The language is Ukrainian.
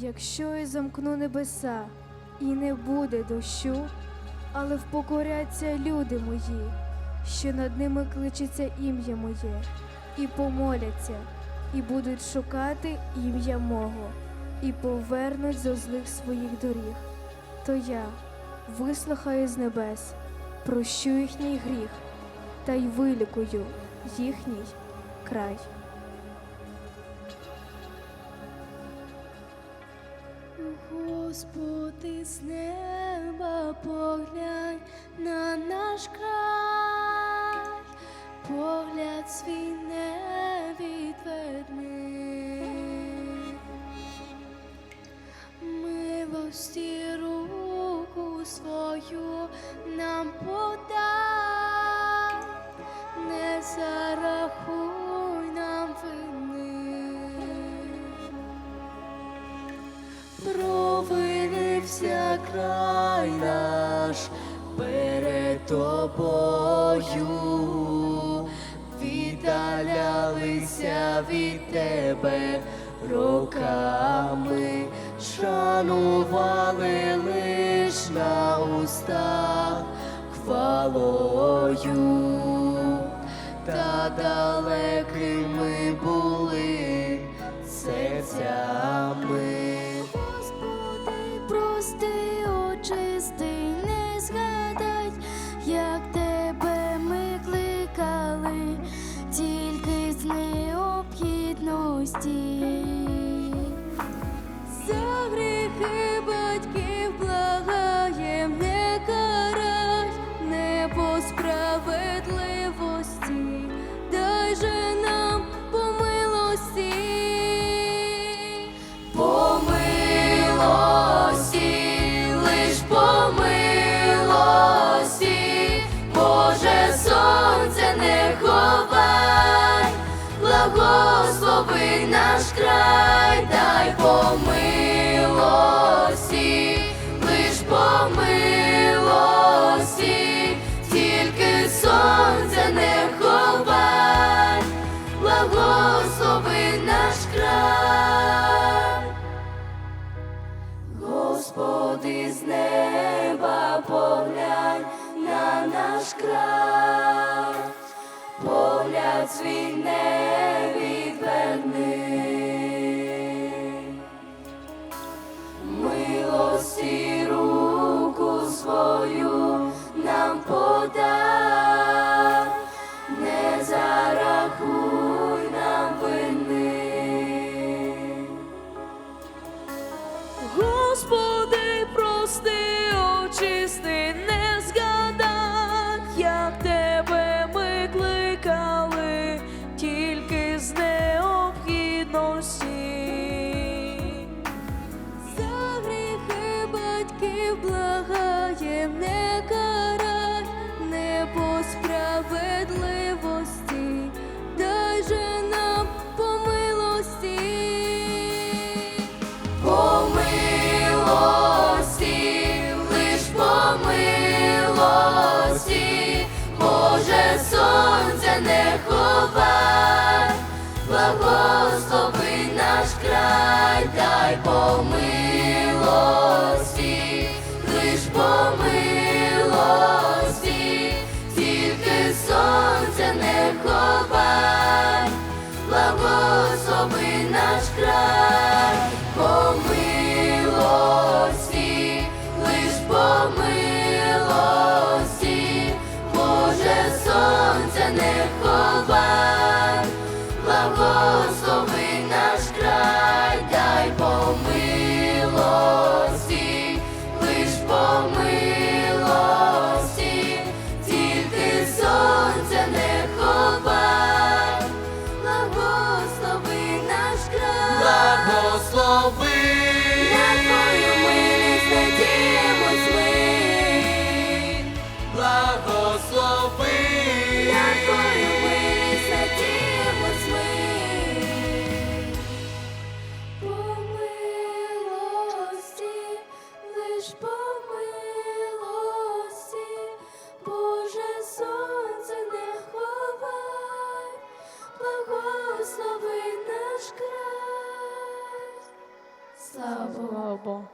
Якщо я замкну небеса і не буде дощу, але впокоряться люди мої, що над ними кличеться ім'я моє, і помоляться, і будуть шукати ім'я мого, і повернуть зо злих своїх доріг, то я вислухаю з небес, прощу їхній гріх, та й вилікую їхній край. Господи, з неба поглянь на наш край, погляд свій не Провинився край наш перед тобою, віддалялися від тебе роками, шанували лиш на устах хвалою, та далекими були серцями. Наш край, дай по милості, лиш по милості, тільки сонце не ховай, благослови наш край. Господи, з неба поглянь на наш край, погляд свій не Господи, прости, край, дай по милості, лиш по милості, тільки сонце не ховай, благослови наш край, по милості, лиш по милості, Боже сонце не ховай, благослови благослови, якою милість надіємось ми, по милості, лиш по милості, Боже сонце не ховай, благослови наш край. Слава Богу.